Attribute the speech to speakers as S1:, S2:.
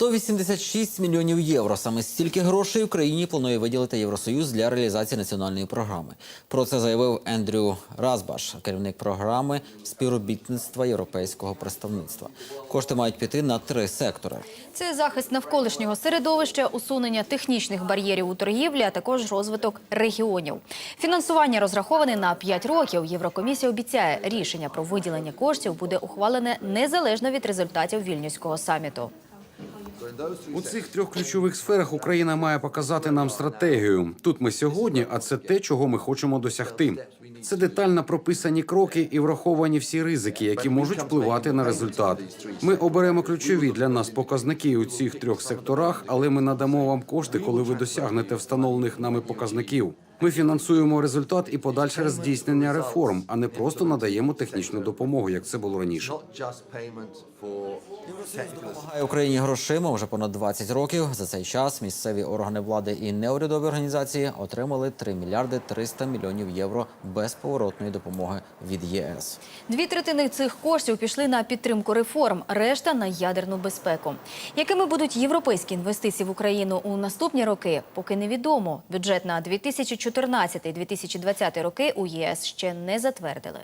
S1: 186 мільйонів євро. Саме стільки грошей Україні планує виділити Євросоюз для реалізації національної програми. Про це заявив Ендрю Разбаш, керівник програми співробітництва європейського представництва. Кошти мають піти на три сектори.
S2: Це захист навколишнього середовища, усунення технічних бар'єрів у торгівлі, а також розвиток регіонів. Фінансування розраховане на 5 років. Єврокомісія обіцяє, рішення про виділення коштів буде ухвалене незалежно від результатів вільнюського саміту.
S3: У цих трьох ключових сферах Україна має показати нам стратегію. Тут ми сьогодні, а це те, чого ми хочемо досягти. Це детально прописані кроки і враховані всі ризики, які можуть впливати на результат. Ми оберемо ключові для нас показники у цих трьох секторах, але ми надамо вам кошти, коли ви досягнете встановлених нами показників. Ми фінансуємо результат і подальше здійснення реформ, а не просто надаємо технічну допомогу, як це було раніше.
S1: Допомагає Україні грошима вже понад 20 років. За цей час місцеві органи влади і неурядові організації отримали 3 мільярди 300 мільйонів євро безповоротної допомоги від ЄС.
S2: Дві третини цих коштів пішли на підтримку реформ, решта на ядерну безпеку. Якими будуть європейські інвестиції в Україну у наступні роки, поки невідомо. Бюджет на 2014-2020 роки у ЄС ще не затвердили.